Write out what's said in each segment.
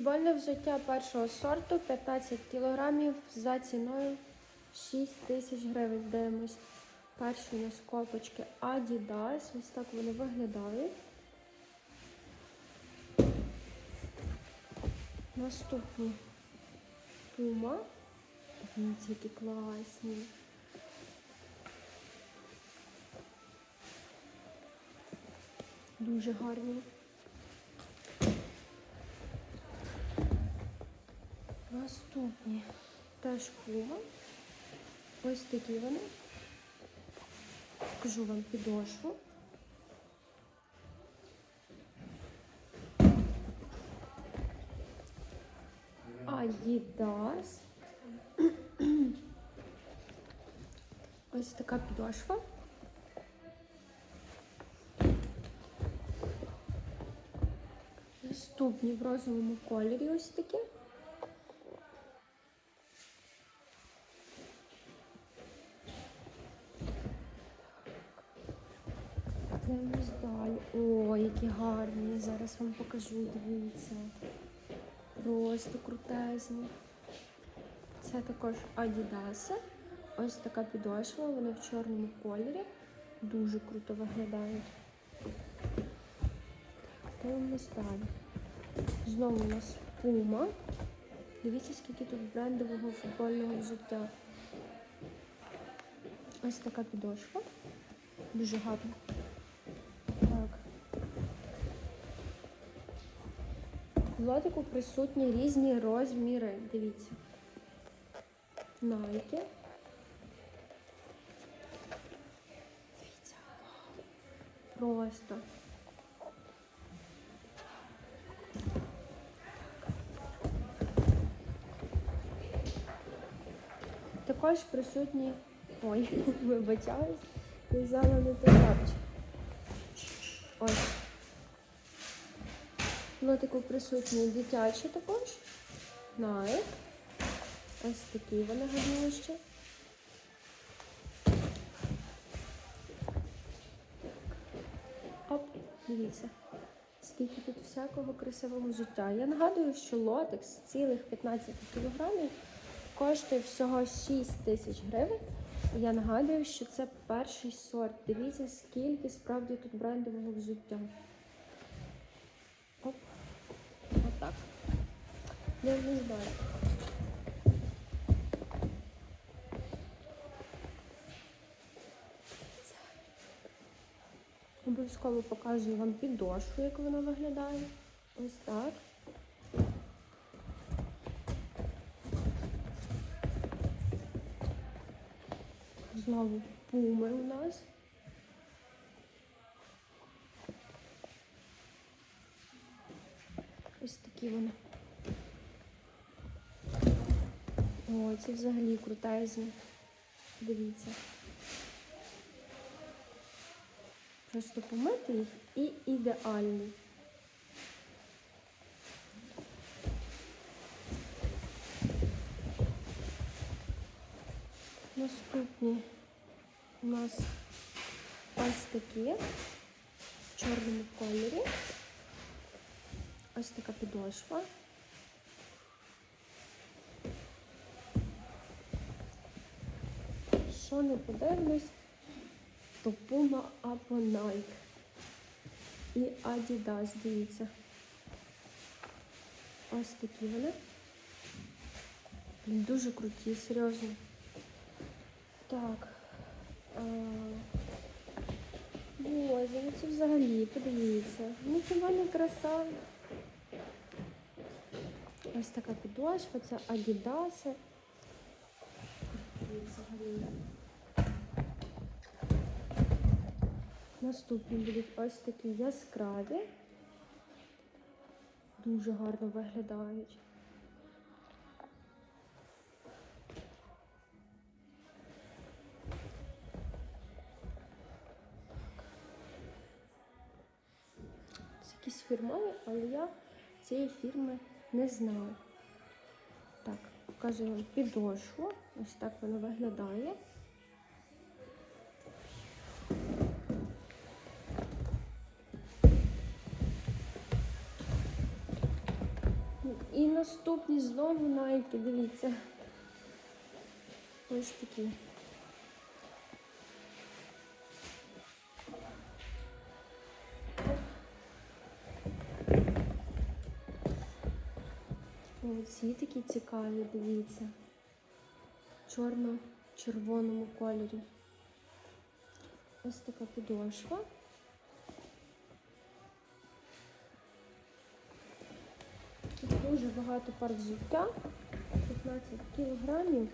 Футбольне взуття першого сорту 15 кілограмів за ціною 6 тисяч гривень. Дивимось. Перші у нас копочки Adidas. Ось так вони виглядають. Наступні Puma. Дивіться, які класні. Дуже гарні. Наступні теж Puma. Ось такі вони. Покажу вам підошву. Adidas. Ось така підошва. Наступні в розовому кольорі ось такі. Дивимось далі. О, які гарні. Зараз вам покажу, дивіться. Просто крутезні. Це також Adidas. Ось така підошва, вони в чорному кольорі. Дуже круто виглядають. Дивимось далі. Знову у нас Puma. Дивіться, скільки тут брендового футбольного взуття. Ось така підошва. Дуже гарна. Так. В лотику присутні різні розміри. Дивіться. Найки. Дивіться. Просто. Також присутні. Ой, вибачаюсь, взяла не той тапчик. Ось. В лотику присутні дитячі також. Nike. Ось такі вони гарнющі. Оп, дивіться. Скільки тут всякого красивого взуття. Я нагадую, що лотекс цілих 15 кілограмів коштує всього 6 тисяч гривень. Я нагадую, що це перший сорт. Дивіться, скільки справді тут брендового взуття. Оп. Отак. Дивимось далі. Обов'язково показую вам підошву, як вона виглядає. Ось так. Знову пуми у нас. Ось такі вони. О, ці взагалі крутезні. Дивіться. Просто помити їх і ідеальний. Наступні у нас ось такі в чорному кольорі. Ось така підошва. Що не подивимось, то Puma або Nike. І Adidas, дивіться. Ось такі вони. Дуже круті, серйозно. Так. Боже, ну це взагалі, подивіться. Ну хіба не краса. Ось така підошва, це Adidas. Наступні будуть ось такі яскраві. Дуже гарно виглядають. Це якісь фірмові, але я цієї фірми не знаю. Так, показую вам підошву. Ось так вона виглядає. І наступні знову найки, дивіться. Ось такі. Оці такі цікаві, дивіться. Чорно-червоному кольорі. Ось така підошва. Тут дуже багато пар взуття. 15 кілограмів.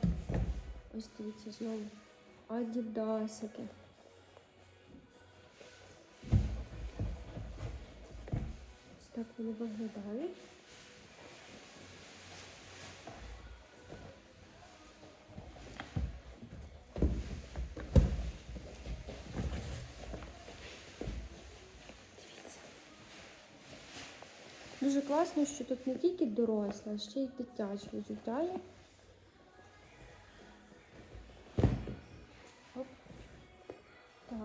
Ось дивіться знову. Адідасики. Ось так вони виглядають. Дуже класно, що тут не тільки доросле, а ще й дитяче взуття. Так.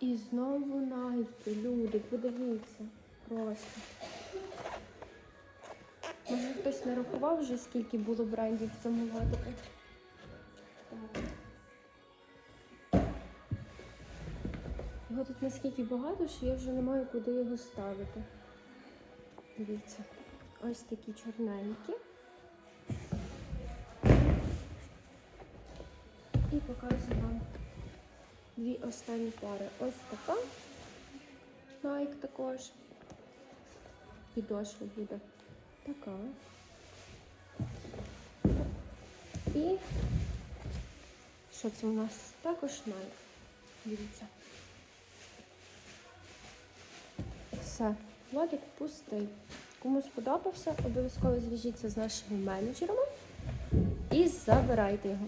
І знову найти, люди, подивіться. Просто. Може хтось не рахував вже, скільки було брендів лотику? Так. Його тут наскільки багато, що я вже не маю куди його ставити. Дивіться, ось такі чорненькі. І показую вам дві останні пари. Ось така. Nike також. Підошва буде така. І що це у нас? Також Nike. Дивіться. Все, лотик пустий. Кому сподобався, обов'язково зв'яжіться з нашими менеджерами і забирайте його.